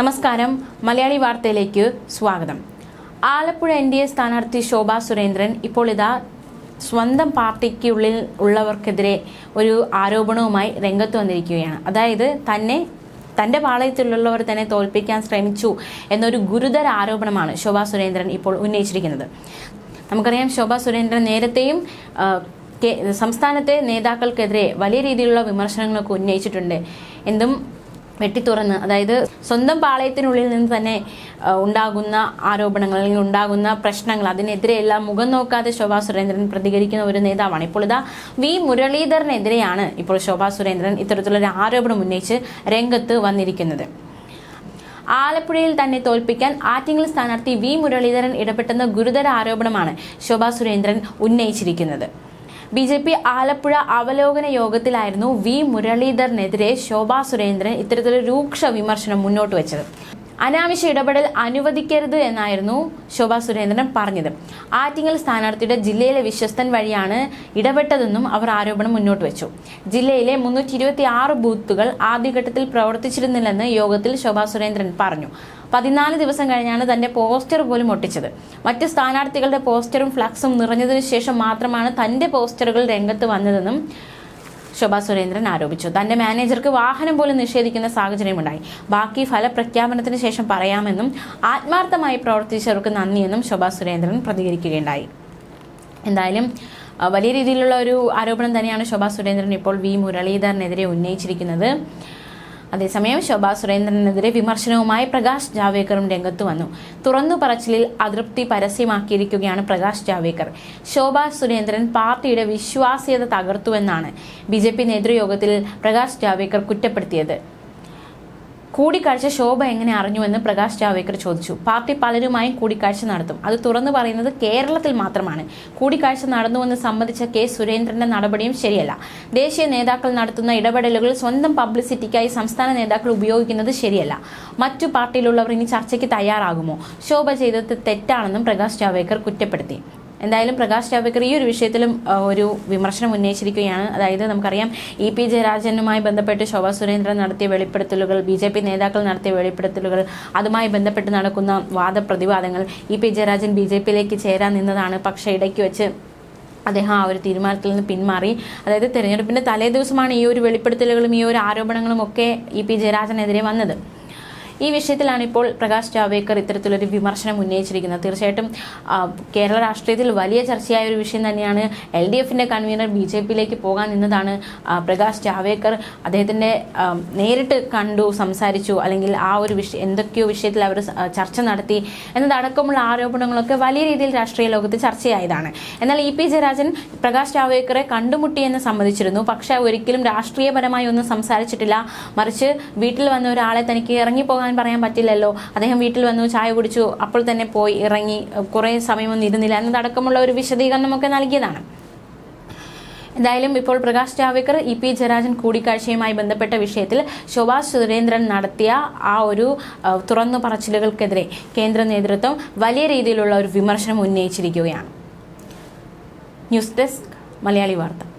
നമസ്കാരം. മലയാളി വാർത്തയിലേക്ക് സ്വാഗതം. ആലപ്പുഴ എൻ ഡി എ സ്ഥാനാർത്ഥി ശോഭാ സുരേന്ദ്രൻ ഇപ്പോൾ ഇതാ സ്വന്തം പാർട്ടിക്കുള്ളിൽ ഉള്ളവർക്കെതിരെ ഒരു ആരോപണവുമായി രംഗത്ത് വന്നിരിക്കുകയാണ്. അതായത് തന്നെ തന്റെ പാളയത്തിലുള്ളവർ തന്നെ തോൽപ്പിക്കാൻ ശ്രമിച്ചു എന്നൊരു ഗുരുതര ആരോപണമാണ് ശോഭാ സുരേന്ദ്രൻ ഇപ്പോൾ ഉന്നയിച്ചിരിക്കുന്നത്. നമുക്കറിയാം ശോഭാ സുരേന്ദ്രൻ നേരത്തെയും സംസ്ഥാനത്തെ നേതാക്കൾക്കെതിരെ വലിയ രീതിയിലുള്ള വിമർശനങ്ങളൊക്കെ ഉന്നയിച്ചിട്ടുണ്ട്. എന്തും വെട്ടിത്തുറന്ന് അതായത് സ്വന്തം പാളയത്തിനുള്ളിൽ നിന്ന് തന്നെ ഉണ്ടാകുന്ന ആരോപണങ്ങൾ അല്ലെങ്കിൽ ഉണ്ടാകുന്ന പ്രശ്നങ്ങൾ അതിനെതിരെയെല്ലാം മുഖം നോക്കാതെ ശോഭാ സുരേന്ദ്രൻ പ്രതികരിക്കുന്ന ഒരു നേതാവാണ്. ഇപ്പോൾ ഇതാ വി. മുരളീധരനെതിരെയാണ് ഇപ്പോൾ ശോഭാ സുരേന്ദ്രൻ ഇത്തരത്തിലൊരു ആരോപണം ഉന്നയിച്ച് രംഗത്ത് വന്നിരിക്കുന്നത്. ആലപ്പുഴയിൽ തന്നെ തോൽപ്പിക്കാൻ ആറ്റിങ്ങൽ സ്ഥാനാർത്ഥി വി. മുരളീധരൻ ഇടപെട്ടെന്ന ഗുരുതര ആരോപണമാണ് ശോഭാ സുരേന്ദ്രൻ ഉന്നയിച്ചിരിക്കുന്നത്. ബി ജെ പി ആലപ്പുഴ അവലോകന യോഗത്തിലായിരുന്നു വി മുരളീധരനെതിരെ ശോഭാ സുരേന്ദ്രൻ ഇത്തരത്തിലൊരു രൂക്ഷ വിമർശനം മുന്നോട്ട് വെച്ചത്. അനാവശ്യ ഇടപെടൽ അനുവദിക്കരുത് എന്നായിരുന്നു ശോഭാ സുരേന്ദ്രൻ പറഞ്ഞത്. ആറ്റിങ്ങൽ സ്ഥാനാർത്ഥിയുടെ ജില്ലയിലെ വിശ്വസ്തൻ വഴിയാണ് ഇടപെട്ടതെന്നും അവർ ആരോപണം മുന്നോട്ട് വെച്ചു. ജില്ലയിലെ മുന്നൂറ്റി ബൂത്തുകൾ ആദ്യഘട്ടത്തിൽ പ്രവർത്തിച്ചിരുന്നില്ലെന്ന് യോഗത്തിൽ ശോഭാ സുരേന്ദ്രൻ പറഞ്ഞു. പതിനാല് ദിവസം കഴിഞ്ഞാണ് തന്റെ പോസ്റ്റർ പോലും ഒട്ടിച്ചത്. മറ്റ് സ്ഥാനാർത്ഥികളുടെ പോസ്റ്ററും ഫ്ലക്സും നിറഞ്ഞതിനു ശേഷം മാത്രമാണ് തന്റെ പോസ്റ്ററുകൾ രംഗത്ത് വന്നതെന്നും ശോഭാ സുരേന്ദ്രൻ ആരോപിച്ചു. തന്റെ മാനേജർക്ക് വാഹനം പോലും നിഷേധിക്കുന്ന സാഹചര്യമുണ്ടായി. ബാക്കി ഫലപ്രഖ്യാപനത്തിന് ശേഷം പറയാമെന്നും ആത്മാർത്ഥമായി പ്രവർത്തിച്ചവർക്ക് നന്ദിയെന്നും ശോഭാ സുരേന്ദ്രൻ പ്രതികരിക്കുകയുണ്ടായി. എന്തായാലും വലിയ രീതിയിലുള്ള ഒരു ആരോപണം തന്നെയാണ് ശോഭാ സുരേന്ദ്രൻ ഇപ്പോൾ വി. മുരളീധരനെതിരെ ഉന്നയിച്ചിരിക്കുന്നത്. അതേസമയം ശോഭാ സുരേന്ദ്രനെതിരെ വിമർശനവുമായി പ്രകാശ് ജാവേക്കറും രംഗത്തു വന്നു. തുറന്നു പറച്ചിലിൽ അതൃപ്തി പരസ്യമാക്കിയിരിക്കുകയാണ് പ്രകാശ് ജാവേക്കർ ശോഭാ സുരേന്ദ്രൻ പാർട്ടിയുടെ വിശ്വാസ്യത തകർത്തുവെന്നാണ് ബി ജെ പി നേതൃയോഗത്തിൽ പ്രകാശ് ജാവേക്കർ കുറ്റപ്പെടുത്തിയത്. കൂടിക്കാഴ്ച ശോഭ എങ്ങനെ അറിഞ്ഞുവെന്ന് പ്രകാശ് ജാവേക്കർ ചോദിച്ചു. പാർട്ടി പലരുമായും കൂടിക്കാഴ്ച നടത്തും. അത് തുറന്നു പറയുന്നത് കേരളത്തിൽ മാത്രമാണ്. കൂടിക്കാഴ്ച നടന്നുവെന്ന് സംബന്ധിച്ച കെ സുരേന്ദ്രന്റെ നടപടിയും ശരിയല്ല. ദേശീയ നേതാക്കൾ നടത്തുന്ന ഇടപെടലുകൾ സ്വന്തം പബ്ലിസിറ്റിക്കായി സംസ്ഥാന നേതാക്കൾ ഉപയോഗിക്കുന്നത് ശരിയല്ല. മറ്റു പാർട്ടിയിലുള്ളവർ ഇനി ചർച്ചയ്ക്ക് തയ്യാറാകുമോ? ശോഭ ചെയ്തത് തെറ്റാണെന്നും പ്രകാശ് ജാവേക്കർ കുറ്റപ്പെടുത്തി. എന്തായാലും പ്രകാശ് ജാവ്ദേക്കർ ഈ ഒരു വിഷയത്തിലും ഒരു വിമർശനം ഉന്നയിച്ചിരിക്കുകയാണ്. അതായത് നമുക്കറിയാം ഇ പി ജയരാജനുമായി ബന്ധപ്പെട്ട് ശോഭാ സുരേന്ദ്രൻ നടത്തിയ വെളിപ്പെടുത്തലുകൾ ബി ജെ പി നേതാക്കൾ നടത്തിയ വെളിപ്പെടുത്തലുകൾ അതുമായി ബന്ധപ്പെട്ട് നടക്കുന്ന വാദപ്രതിവാദങ്ങൾ E P Jayarajan B J പിയിലേക്ക് ചേരാൻ നിന്നതാണ് പക്ഷേ ഇടയ്ക്ക് വെച്ച് അദ്ദേഹം ആ ഒരു തീരുമാനത്തിൽ നിന്ന് പിന്മാറി. അതായത് തെരഞ്ഞെടുപ്പിന്റെ തലേ ദിവസമാണ് ഈ ഒരു വെളിപ്പെടുത്തലുകളും ഈ ഒരു ആരോപണങ്ങളും ഒക്കെ ഇ പി ജയരാജനെതിരെ വന്നത്. ഈ വിഷയത്തിലാണ് ഇപ്പോൾ പ്രകാശ് ജാവേക്കർ ഇത്തരത്തിലൊരു വിമർശനം ഉന്നയിച്ചിരിക്കുന്നത്. തീർച്ചയായിട്ടും കേരള രാഷ്ട്രീയത്തിൽ വലിയ ചർച്ചയായ ഒരു വിഷയം തന്നെയാണ് എൽ ഡി എഫിന്റെ കൺവീനർ ബി ജെ പിയിലേക്ക് പോകാൻ നിന്നതാണ് പ്രകാശ് ജാവേക്കർ അദ്ദേഹത്തിന്റെ നേരിട്ട് കണ്ടു സംസാരിച്ചു അല്ലെങ്കിൽ ആ ഒരു വിഷയം എന്തൊക്കെയോ വിഷയത്തിൽ അവർ ചർച്ച നടത്തി എന്നതടക്കമുള്ള ആരോപണങ്ങളൊക്കെ വലിയ രീതിയിൽ രാഷ്ട്രീയ ലോകത്ത് ചർച്ചയായതാണ്. എന്നാൽ ഇ പി ജയരാജൻ പ്രകാശ് ജാവേക്കറെ കണ്ടുമുട്ടിയെന്ന് സമ്മതിച്ചിരുന്നു. പക്ഷേ ഒരിക്കലും രാഷ്ട്രീയപരമായി ഒന്നും സംസാരിച്ചിട്ടില്ല. മറിച്ച് വീട്ടിൽ വന്ന ഒരാളെ തനിക്ക് ഇറങ്ങിപ്പോകാൻ പറയാൻ പറ്റില്ലല്ലോ. അദ്ദേഹം വീട്ടിൽ വന്നു ചായ കുടിച്ചു. അപ്പോൾ തന്നെ പോയി ഇറങ്ങി. കുറേ സമയമൊന്നും ഇരുന്നില്ല. എന്നതടക്കമുള്ള ഒരു വിശദീകരണമൊക്കെ നൽകിയതാണ്. എന്തായാലും ഇപ്പോൾ പ്രകാശ് ജാവേക്കർ ഇ പി ജയരാജൻ കൂടിക്കാഴ്ചയുമായി ബന്ധപ്പെട്ട വിഷയത്തിൽ ശോഭാ സുരേന്ദ്രൻ നടത്തിയ ആ ഒരു തുറന്നു പറച്ചിലുകൾക്കെതിരെ കേന്ദ്ര നേതൃത്വം വലിയ രീതിയിലുള്ള ഒരു വിമർശനം ഉന്നയിച്ചിരിക്കുകയാണ്. ന്യൂസ് ഡെസ്ക് മലയാളി വാർത്ത.